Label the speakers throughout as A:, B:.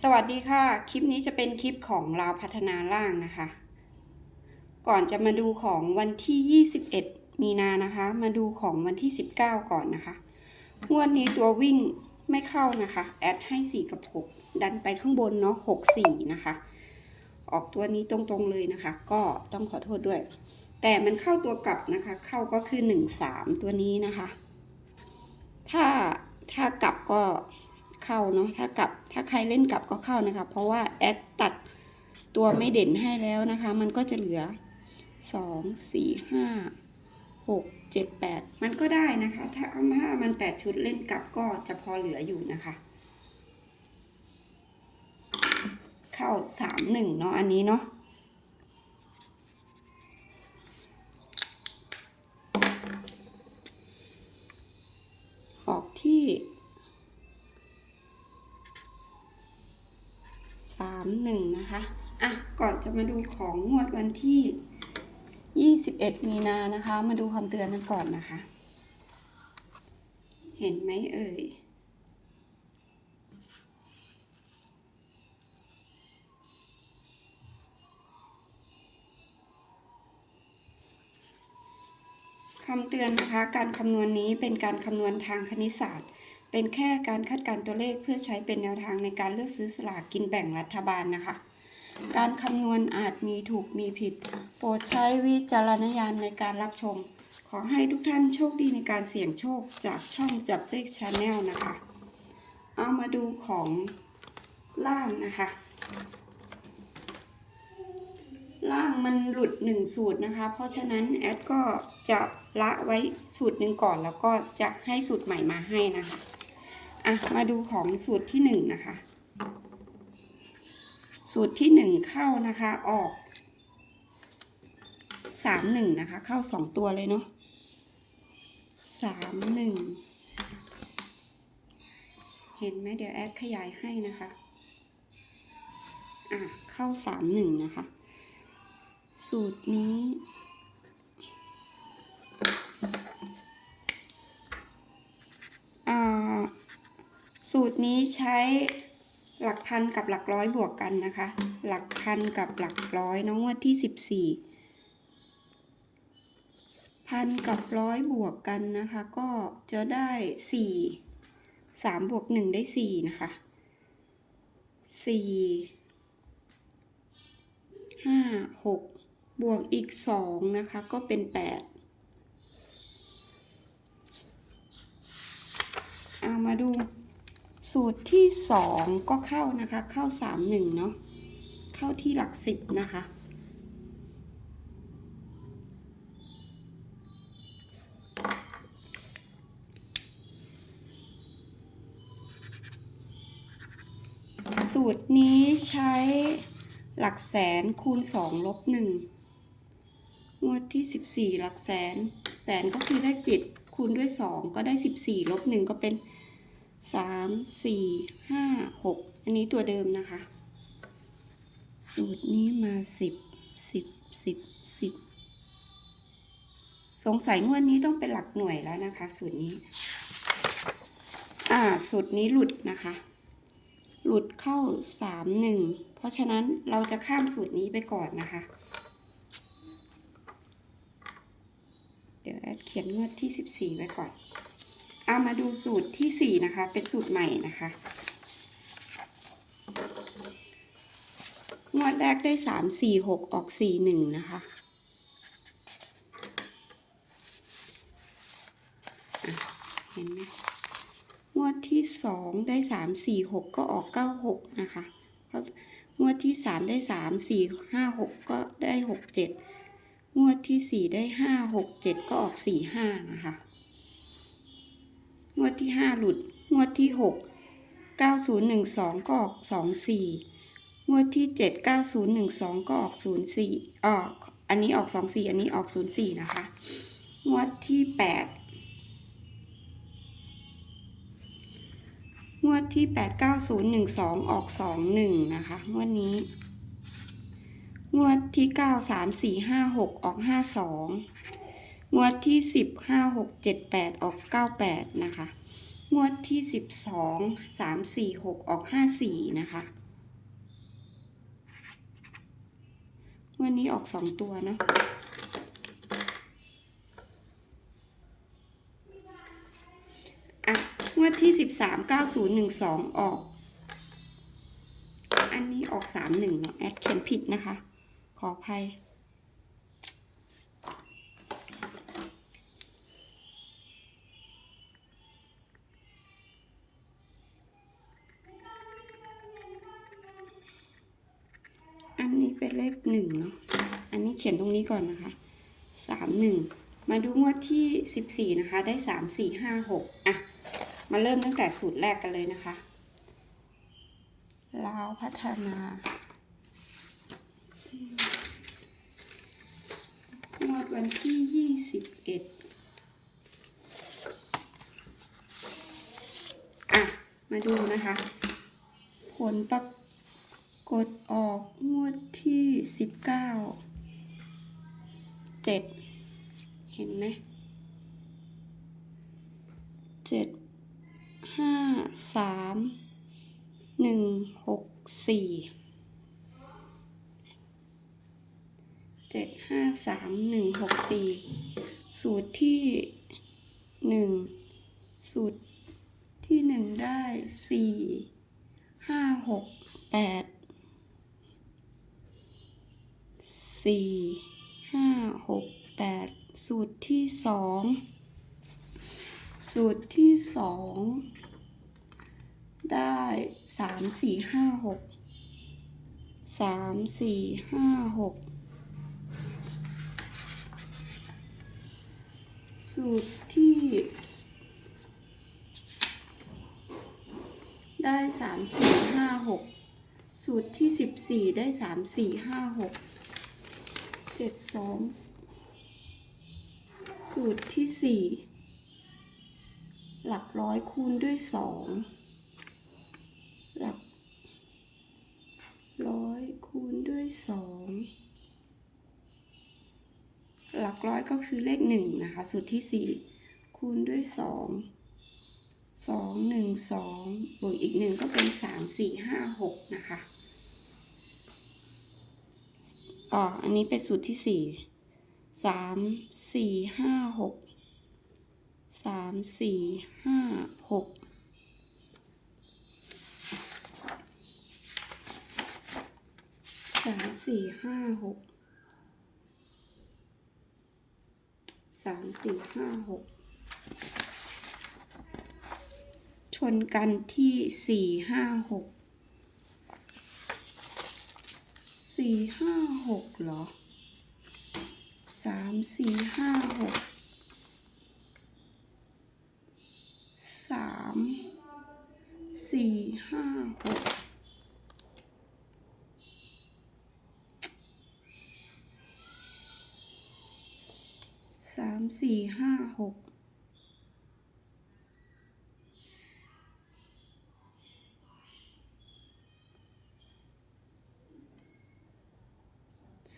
A: สวัสดีค่ะ คลิปนี้จะเป็นคลิปของเราวพัฒนาล่างนะคะ ก่อนจะมาดูของวันที่ 21 มีนานะคะ มาดูของวันที่ 19 ก่อนนะคะงวดนี้ตัววิ่งไม่เข้านะคะ แอดให้ 4 กับ 6 ดันไปข้างบนเนาะ6 4 นะคะ ออกตัวนี้ตรงๆเลยนะคะ ก็ต้องขอโทษด้วย แต่มันเข้าตัวกลับนะคะ เข้าก็คือ 1 3 ตัวนี้นะคะ ถ้าถ้ากลับก็ เข้าเนาะถ้ากลับถ้าใครเล่นกลับก็เข้านะคะ เพราะว่าแอดตัดตัวไม่เด่นให้แล้วนะคะ มันก็จะเหลือ 2 4 5 6 7 8 มันก็ได้นะคะ ถ้าเอามามัน 8 ชุดเล่นกลับก็จะพอเหลืออยู่นะคะ เข้า 3 1 เนาะอันนี้เนาะ มาดูของงวดวันที่ยี่สิบเอ็ดมีนานะคะ มาดูคำเตือนกันก่อนนะคะ เห็นไหมเอ่ย คำเตือนนะคะ การคำนวณนี้เป็นการคำนวณทางคณิตศาสตร์เป็นแค่การคาดการตัวเลขเพื่อใช้เป็นแนวทางในการเลือกซื้อสลากกินแบ่งรัฐบาลนะคะ การคำนวณอาจมีถูกมีผิด โปรดใช้วิจารณญาณในการรับชม ขอให้ทุกท่านโชคดีในการเสี่ยงโชคจากช่องจับเลขชาแนลนะคะ เอามาดูของล่างนะคะ ล่างมันหลุดหนึ่งสูตรนะคะ เพราะฉะนั้นแอดก็จะละไว้สูตรหนึ่งก่อน แล้วก็จะให้สูตรใหม่มาให้นะคะ อะ มาดูของสูตรที่หนึ่งนะคะ สูตรที่หนึ่งเข้านะคะออกสามหนึ่งนะคะ เข้าสองตัวเลยเนาะสามหนึ่งเห็นไหมเดี๋ยวแอดขยายให้นะคะอะเข้าสามหนึ่งนะคะ สูตรนี้อ่าสูตรนี้ใช้ หลักพันกับหลักร้อยบวกกันนะคะ หลักพันกับหลักร้อยน้องงวดที่สิบสี่พันกับร้อยบวกกันนะคะ ก็จะได้สี่สามบวกหนึ่งได้สี่นะคะสี่ห้าหกบวกอีกสองนะคะ ก็เป็นแปดเอามาดู สูตรที่สองก็เข้านะคะ เข้าสามหนึ่งเนาะ เข้าที่หลักสิบนะคะ สูตรนี้ใช้หลักแสนคูณสองลบหนึ่งงวดที่สิบสี่หลักแสน แสนก็คือเลขจิตคูณด้วยสองก็ได้สิบสี่ลบหนึ่งก็เป็น สามสี่ห้าหกอันนี้ตัวเดิมนะคะ สูตรนี้มาสิบสิบสิบสิบสงสัยงวดนี้ต้องเป็นหลักหน่วยแล้วนะคะ สูตรนี้ อ่า สูตรนี้หลุดนะคะ หลุดเข้าสามหนึ่งเพราะฉะนั้นเราจะข้ามสูตรนี้ไปก่อนนะคะ เดี๋ยวแอดเขียนงวดที่สิบสี่ไว้ก่อน เอามาดูสูตรที่สี่นะคะ เป็นสูตรใหม่นะคะงวดแรกได้สามสี่หกออกสี่หนึ่งนะคะเห็นไหมงวดที่สองได้สามสี่หกก็ออกเก้าหกนะคะงวดที่สามได้สามสี่ห้าหกก็ได้หกเจ็ดงวดที่สี่ได้ห้าหกเจ็ดก็ออกสี่ห้านะคะ งวดที่ห้าหลุด งวดที่หกเก้าศูนย์หนึ่งสองก็ออกสองสี่งวดที่เจ็ดเก้าศูนย์หนึ่งสองก็ออกศูนย์สี่ออกอันนี้ออกสองสี่อันนี้ออกศูนย์สี่นะคะ งวดที่แปดงวดที่แปดเก้าศูนย์หนึ่งสองออกสองหนึ่งนะคะ งวดนี้ งวดที่เก้าสามสี่ห้าหกออกห้าสอ งวดที่สิบห้าหกเจ็ดแปดออกเก้าแปดนะคะ งวดที่สิบสองสามสี่หกออกห้าสี่นะคะงวดนี้ออกสองตัวเนาะงวดที่สิบสามเก้าศูนย์หนึ่งสองออก อันนี้ออกสามหนึ่งเนาะแอดเขียนผิดนะคะ ขออภัย เป็นเลขหนึ่งเนาะ อันนี้เขียนตรงนี้ก่อนนะคะสามหนึ่ง มาดูงวดที่สิบสี่นะคะ ได้สามสี่ห้าหกอะ มาเริ่มตั้งแต่สูตรแรกกันเลยนะคะ ลาวพัฒนางวดวันที่ยี่สิบเอ็ดอะ มาดูนะคะ ผลปราก ฏออกงวดที่สิบเก้าเจ็ดเห็นไหมเจ็ดห้าสามหนึ่งหกสี่เจ็ดห้าสามหนึ่งหกสี่สูตรที่หนึ่งสูตรที่หนึ่งได้สี่ห้าหกแปด สี่ห้าหกแปดสูตรที่สองสูตรที่สองได้สามสี่ห้าหกสามสี่ห้าหกสูตรที่ได้สามสี่ห้าหกสูตรที่สิบสี่ได้สามสี่ห้าหก จ็ดสองสูตรที่สี่หลักร้อยคูณด้วยสองหลักร้อยคูณด้วยสองหลักร้อยก็คือเลขหนึ่งนะคะสูตรที่สี่คูณด้วยสองสองหนึ่งสองบวกอีกหนึ่งก็เป็นสามสี่ห้าหกนะคะ อ๋ออันนี้เป็นสูตรที่สี่สามสี่ห้าหกสามสี่ห้าหกสามสี่ห้าหกสามสี่ห้าหกชนกันที่สี่ห้าหก สี่ห้าหกเหรอสามสี่ห้าหกสามสี่ห้าหกสามสี่ห้าหก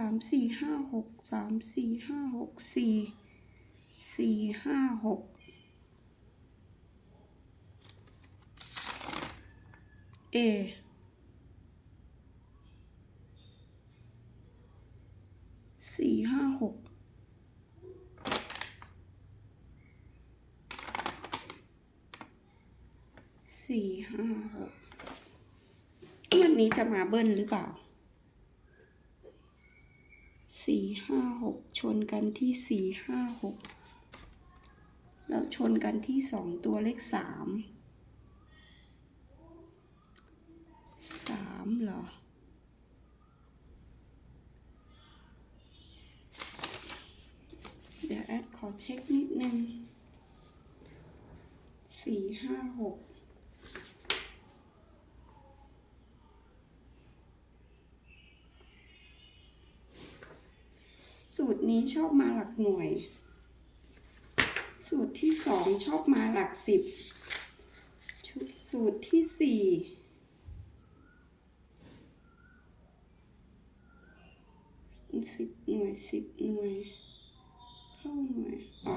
A: สามสี่ห้าหกสามสี่ห้าหกสี่สี่ห้าหกเอสี่ห้าหกสี่ห้าหกวันนี้จะมาเบิ้ลหรือเปล่า สี่ห้าหกชนกันที่สี่ห้าหกแล้วชนกันที่สองตัวเลขสามสามเหรอเดี๋ยวแอดขอเช็คนิดนึงสี่ห้าหก สูตรนี้ชอบมาหลักหน่วย สูตรที่สองชอบมาหลักสิบ สูตรที่สี่สิบหน่วยสิบหน่วย เข้าหน่วย อ๋อ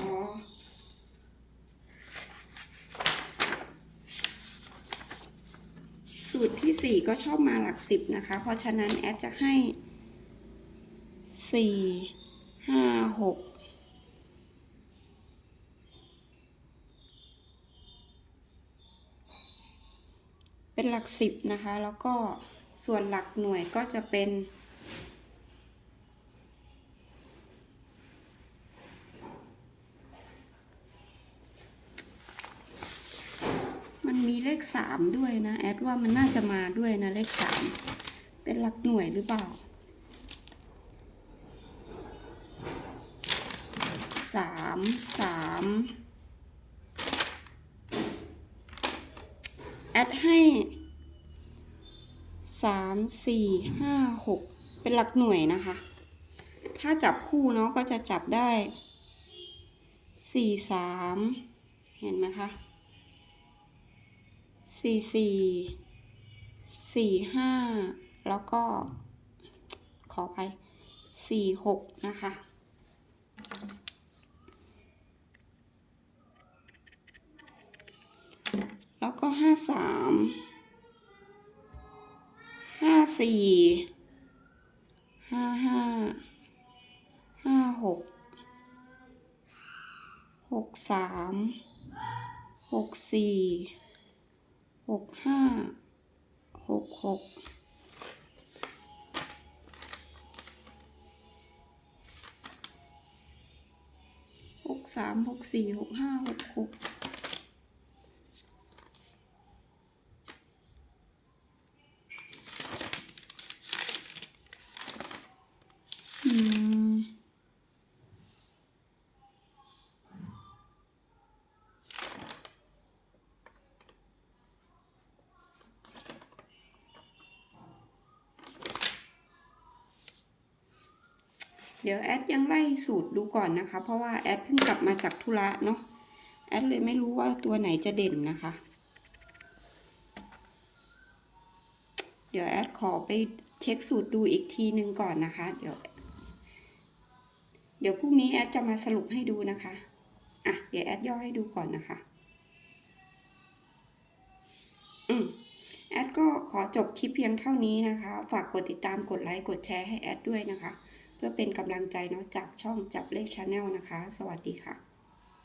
A: สูตรที่สี่ก็ชอบมาหลักสิบนะคะ เพราะฉะนั้นแอดจะให้สี่ ห้าหกเป็นหลักสิบนะคะ แล้วก็ส่วนหลักหน่วยก็จะเป็นมันมีเลขสามด้วยนะ แอดว่ามันน่าจะมาด้วยนะ เลขสามเป็นหลักหน่วยหรือเปล่า สามสามแอดให้สามสี่ห้าหกเป็นหลักหน่วยนะคะ ถ้าจับคู่เนาะก็จะจับได้สี่สามเห็นไหมคะสี่สี่สี่ห้าแล้วก็ขอไปสี่หกนะคะ แล้วก็ ห้าสามห้าสี่ห้าห้าห้าหกหกสามหกสี่หกห้าหกหกหกสามหกสี่หกห้าหกหกอืม เดี๋ยวแอดยังไล่สูตรดูก่อนนะคะ เพราะว่าแอดเพิ่งกลับมาจากธุระเนาะแอดเลยไม่รู้ว่าตัวไหนจะเด่นนะคะ เดี๋ยวแอดขอไปเช็คสูตรดูอีกทีหนึ่งก่อนนะคะ เดี๋ยว เดี๋ยวพรุ่งนี้แอดจะมาสรุปให้ดูนะคะอะเดี๋ยวแอดย่อให้ดูก่อนนะคะ อืมแอดก็ขอจบคลิปเพียงเท่านี้นะคะ ฝากกดติดตามกดไลค์กดแชร์ให้แอดด้วยนะคะ เพื่อเป็นกำลังใจเนาะจากช่องจับเลขชาแนลนะคะ สวัสดีค่ะ